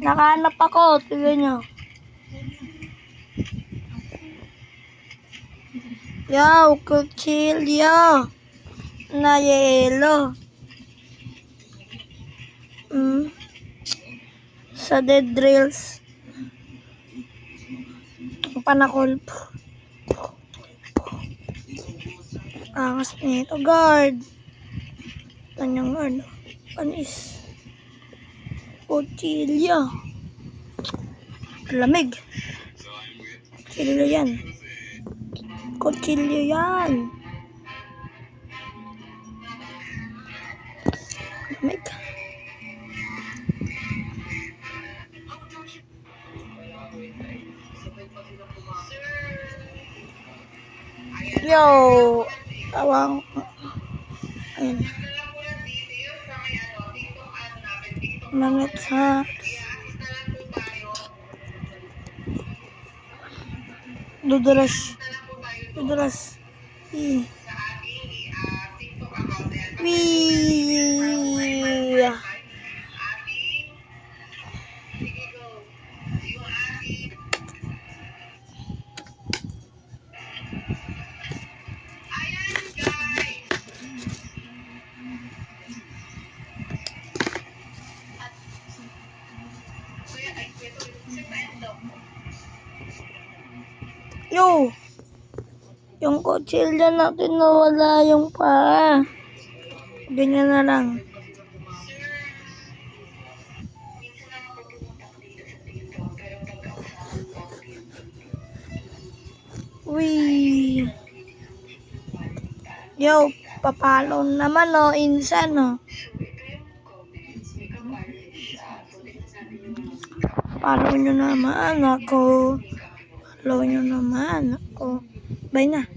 Nakahanap ako. Tignan nyo. Yo, kutsilyo. Na yelo. Mm. Sa dead drills. Panakol. Angas nito, guard. Kanyang ano, panis. Kutsilyo. Lamig. Kutsilyo yan. Kutsilyo yan. Lamig. Yo! Tawang. Ayun. Manit sa... Dudulas. Dudulas. Wee. Yo! Yung kutsilyo natin nawala yung paa. Ganyan na lang. Uy! Yo, papalo naman no, insan no. Follow nyo naman ako. Follow nyo naman ako. Bye na.